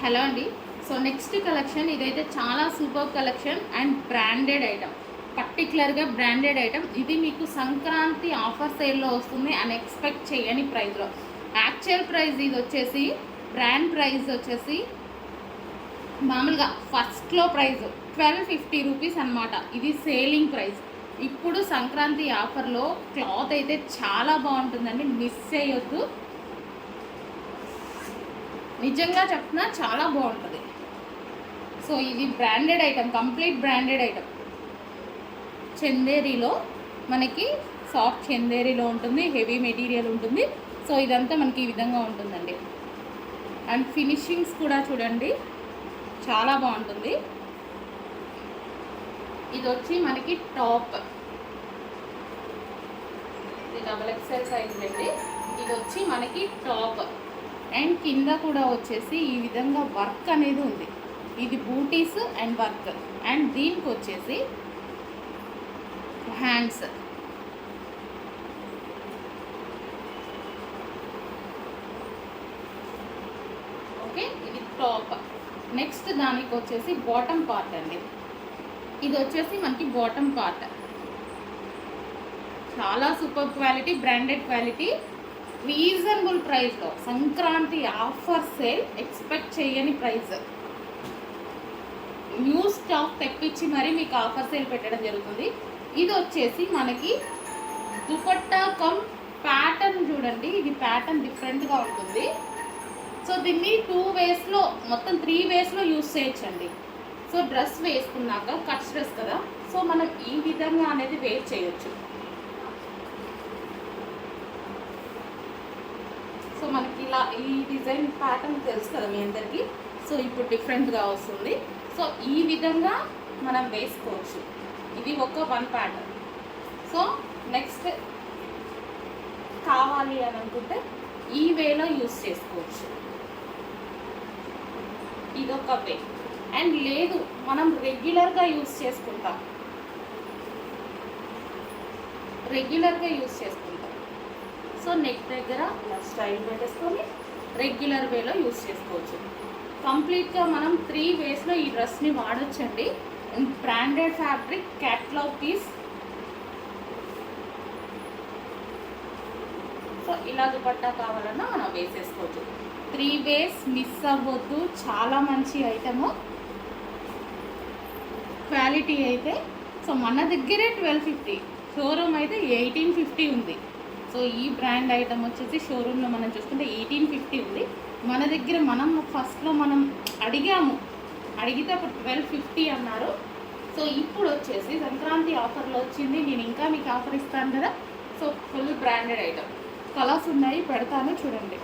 Hello అండి. So next collection ఇదైతే చాలా super collection and branded item పర్టికులర్గా బ్రాండెడ్ ఐటమ్ ఇది మీకు సంక్రాంతి ఆఫర్ సేల్లో వస్తుంది అని ఎక్స్పెక్ట్ చేయని ప్రైస్లో యాక్చువల్ ప్రైస్ ఇది వచ్చేసి బ్రాండ్ ప్రైస్ వచ్చేసి మామూలుగా ఫస్ట్లో ప్రైస్ ట్వెల్వ్ ఫిఫ్టీ రూపీస్ అనమాట ఇది సేలింగ్ ప్రైస్ ఇప్పుడు సంక్రాంతి ఆఫర్లో క్లాత్ అయితే చాలా బాగుంటుందండి. మిస్ చేయొద్దు. నిజంగా చెప్తున్నా చాలా బాగుంటుంది. సో ఇది branded item complete branded item. చందేరిలో మనకి సాఫ్ట్ చందేరిలో ఉంటుంది హెవీ మెటీరియల్ ఉంటుంది. సో ఇదంతా మనకి ఈ విధంగా ఉంటుందండి. అండ్ ఫినిషింగ్స్ కూడా చూడండి చాలా బాగుంటుంది. ఇది వచ్చి మనకి టాప్. ఇది డబల్ ఎక్సెల్ సైజ్ అండి. ఇది వచ్చి మనకి టాప్. అండ్ కింద కూడా వచ్చేసి ఈ విధంగా వర్క్ అనేది ఉంది. ఇది బూటీస్ అండ్ వర్క్. అండ్ దీనికి వచ్చేసి హ్యాండ్స్. ఓకే ఇది టాప్. నెక్స్ట్ దానికి వచ్చేసి బాటమ్ పార్ట్ అండి. ఇది వచ్చేసి మనకి బాటమ్ పార్ట్. చాలా super quality branded quality. Reasonable ప్రైస్లో సంక్రాంతి ఆఫర్ సేల్ ఎక్స్పెక్ట్ చేయని ప్రైస్ న్యూ స్టాక్ తెప్పించి మరీ మీకు ఆఫర్ సేల్ పెట్టడం జరుగుతుంది. ఇది వచ్చేసి మనకి దుపట్టా కమ్ ప్యాటర్న్ చూడండి. ఇది ప్యాటర్న్ డిఫరెంట్గా ఉంటుంది. సో దీన్ని టూ వేస్లో మొత్తం త్రీ వేస్లో యూస్ చేయొచ్చండి. సో డ్రెస్ వేసుకున్నాక కట్స్ డ్రెస్ కదా. సో మనం ఈ విధంగా అనేది వేర్ చేయొచ్చు. సో మనకి ఇలా ఈ డిజైన్ ప్యాటర్న్ తెలుసు కదా మీ అందరికీ. సో ఇప్పుడు డిఫరెంట్గా వస్తుంది. సో ఈ విధంగా మనం వేసుకోవచ్చు. ఇది ఒక వన్ ప్యాటర్న్ సో నెక్స్ట్ కావాలి అని అనుకుంటే ఈ వేలో యూస్ చేసుకోవచ్చు. ఇదొక వే. అండ్ లేదు మనం రెగ్యులర్గా యూస్ చేసుకుంటాం. రెగ్యులర్గా యూస్ చేసుకుంటాం. సో నెక్ దగ్గర స్టైల్ పెట్టేసుకొని రెగ్యులర్ వేలో యూస్ చేసుకోవచ్చు. కంప్లీట్గా మనం త్రీ వేస్లో ఈ డ్రెస్ని వాడొచ్చండి. Branded fabric catalogue piece so ఇలా దుపట్టా కావాలన్నా మనం వేసేసుకోవచ్చు. త్రీ వేస్ మిస్ అవ్వద్దు. చాలా మంచి ఐటము క్వాలిటీ అయితే సో మన దగ్గరే ట్వెల్వ్ ఫిఫ్టీ షోరూమ్ అయితే ఎయిటీన్ ఫిఫ్టీ ఉంది. సో ఈ బ్రాండ్ ఐటమ్ వచ్చేసి షోరూంలో మనం చూసుకుంటే ఎయిటీన్ ఫిఫ్టీ ఉంది. మన దగ్గర మనం ఫస్ట్లో మనం అడిగాము. అడిగితే అప్పుడు ట్వెల్వ్ ఫిఫ్టీ అన్నారు. సో ఇప్పుడు వచ్చేసి సంక్రాంతి ఆఫర్లో వచ్చింది. నేను ఇంకా మీకు ఆఫర్ ఇస్తాను కదా. So full branded item colours ఉన్నాయి పెడతాను చూడండి.